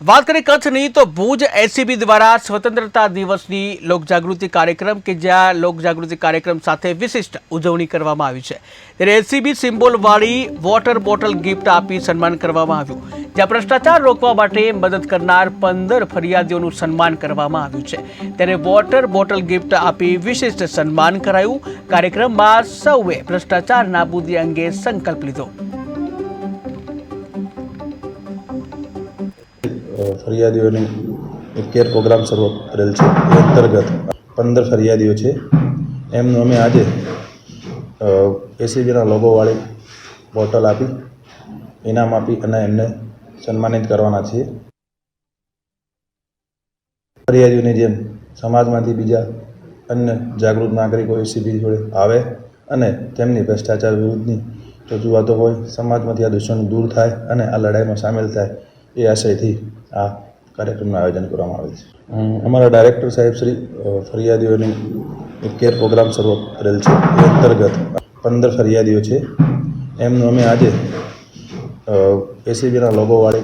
વાત કરીએ કચ્છની તો ભુજ એસીબી દ્વારા સ્વતંત્રતા દિવસની લોકજાગૃતિ કાર્યક્રમ કે જ્યાં લોકજાગૃતિ કાર્યક્રમ સાથે વિશિષ્ટ ઉજવણી કરવામાં આવી છે. ત્યારે એસીબી સિમ્બોલવાળી વોટર બોટલ ગિફ્ટ આપી સન્માન કરવામાં આવ્યું. જ્યાં ભ્રષ્ટાચાર રોકવા માટે મદદ કરનાર પંદર ફરિયાદીઓનું સન્માન કરવામાં આવ્યું છે. ત્યારે વોટર બોટલ ગિફ્ટ આપી વિશિષ્ટ સન્માન કરાયું. કાર્યક્રમમાં સૌએ ભ્રષ્ટાચાર નાબૂદી અંગે સંકલ્પ લીધો. ફરિયાદીઓની એક કેર પ્રોગ્રામ શરૂ કરેલ છે, એ અંતર્ગત પંદર ફરિયાદીઓ છે. એમનું અમે આજે એસીબીના લોગોવાળી બોટલ આપી, ઇનામ આપી અને એમને સન્માનિત કરવાના છીએ. ફરિયાદીઓની જેમ સમાજમાંથી બીજા અન્ય જાગૃત નાગરિકો એસીબી જોડે આવે અને તેમની ભ્રષ્ટાચાર વિરુદ્ધની રજૂઆતો હોય, સમાજમાંથી આ દૂષણ દૂર થાય અને આ લડાઈમાં સામેલ થાય એ આશયથી આ કાર્યક્રમનું આયોજન કરવામાં આવે છે. અમારા ડાયરેક્ટર સાહેબ શ્રી ફરિયાદીઓની એક કેર પ્રોગ્રામ શરૂ કરેલ છે. એ અંતર્ગત પંદર ફરિયાદીઓ છે. એમનું અમે આજે એસીબીના લોગોવાળી